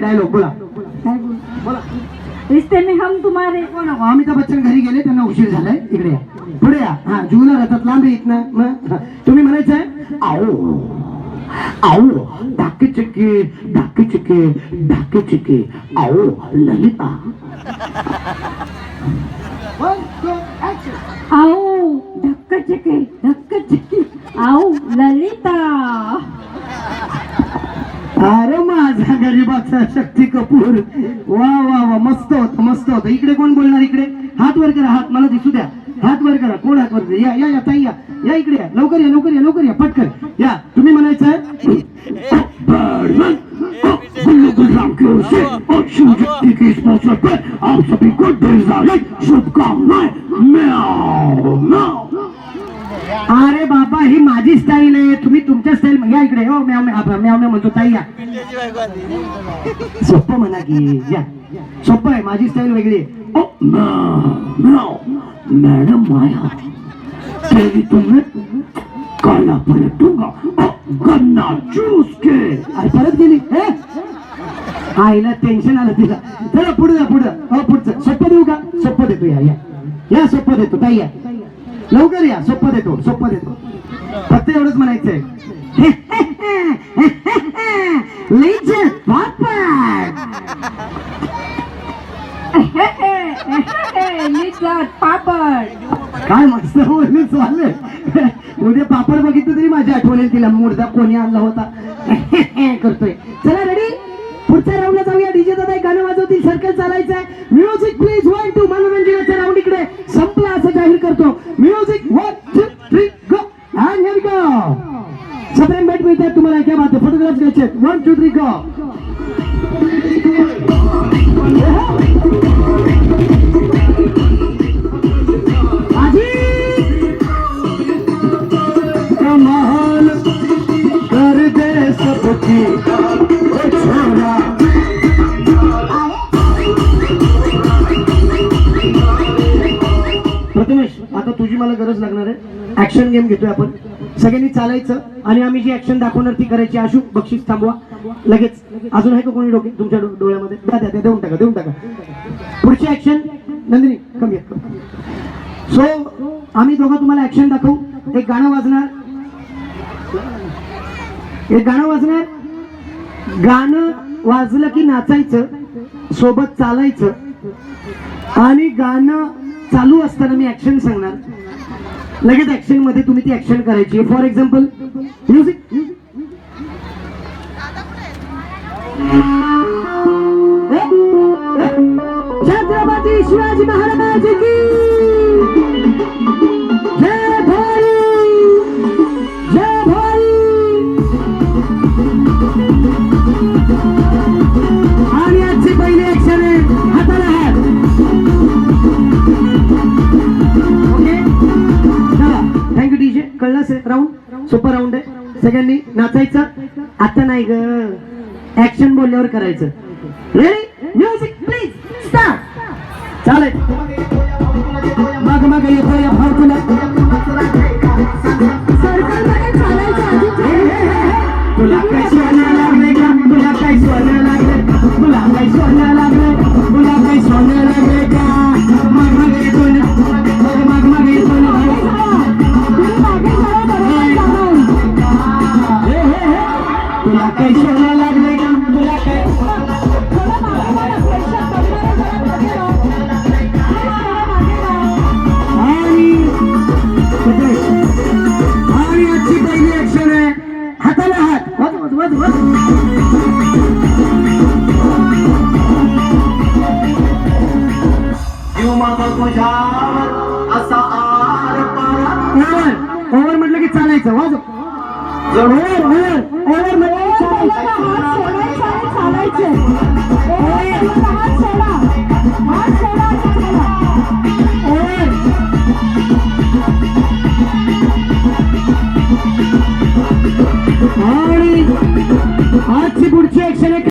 Dialogue बोला. काय बोल? बोला. रिश्ते में हम तुम्हारे कोण? आहे? अमिताभ बच्चन घरी गेले त्यांना उशीर झालाय. इकडे या. पुढे या. हा जुना राहतात लांब आहे इथनं. मग. तुम्ही म्हणायचंय आओ आओ डाके चिके डाके चिके डाके चिके आओ ललिता. आओ धक्का चके धक्का चके आओ ललिता. अरे गरीबाचा शक्ती कपूर वा वा वा मस्त होत मस्त होत इकडे कोण बोलणार इकडे हात वर करा हात मला दिसू द्या हात वर करा कोण हात वर या या या ताई या या इकडे या लवकर या लवकर या लवकर या पटकन या तुम्ही म्हणायचं गुल्लू गुलराम आप सभी को शुभकामनाएं अरे बाबा ही माझी स्टाईल आहे. तुम्ही तुमच्या स्टाईल या इकडे हो म्याव म्या म्हणतो ताई या. सोपं म्हणा की या. सोपं आहे माझी स्टाईल वेगळी आहे. मॅडम माया. तेरी काला पलटूंगा. गन्ना चूस के. अरे परत गेली हे? आईला टेन्शन आलं तिला. चला पुढे जा पुढे. हो पुढचं. सोपं देऊ का? सोपं देतो या या. या सोपं देतो ताई या. लवकर या सोपं देतो सोपं देतो. फक्त एवढंच म्हणायचंय. काय मस्त बोलले चालले उद्या पापड बघितलं तरी माझ्या आठवण तिला. मुर्दा कोणी आणला होता. करतोय. चला रेडी पुढच्या राऊंडला जाऊया. डीजे दादा गाणं वाजवतील. सर्कल चालायचं सप्रेम भेट मिळते तुम्हाला क्या बात फोटोग्राफ घ्यायचे वन टू थ्री गो आजी! कर दे सबकी प्रथमेश आता तुझी मला गरज लागणार आहे. ऍक्शन गेम घेतोय आपण. सगळ्यांनी चालायचं. आणि आम्ही जी ऍक्शन दाखवणार ती करायची. अशू बक्षीस थांबवा. लगेच. अजून आहे का कोणी डोके? तुमच्या डोळ्यामध्ये? द्या द्या देऊन टाका देऊन टाका. पुढची ऍक्शन नंदिनी कमी कमी सो आम्ही दोघं तुम्हाला ऍक्शन दाखवू. एक गाणं वाजणार. एक गाणं वाजणार. गाणं वाजलं की नाचायचं. सोबत चालायचं. आणि गाणं चालू असताना मी ऍक्शन सांगणार. लगेच ऍक्शनमध्ये तुम्ही ती ऍक्शन करायची. For example music Chhatrapati Shivaji Maharaj की जय भोरी जय भोरी आणि हाताला हात. ओके चला. थँक्यू डीजे कळलं असेल? राऊंड सुपर राऊंड आहे. सगळ्यांनी नाचायचं? आता नाही ग. ऍक्शन बोलल्यावर करायचं. रेडी म्युझिक प्लीज स्टार्ट चालेल. मग मग येतो या भाव तुला तुला काय सोनं लागले? तुला काय सोनं लागले? तुला काय सोनं लागले? तुला काय सोनं लागले? सोनं लागले का तुला काय. आणि आजची पहिली ऍक्शन आहे हाताला हात पारा ओव्हर ओव्हर म्हटलं की चालायचं. वाज ओव्हर ओव्हर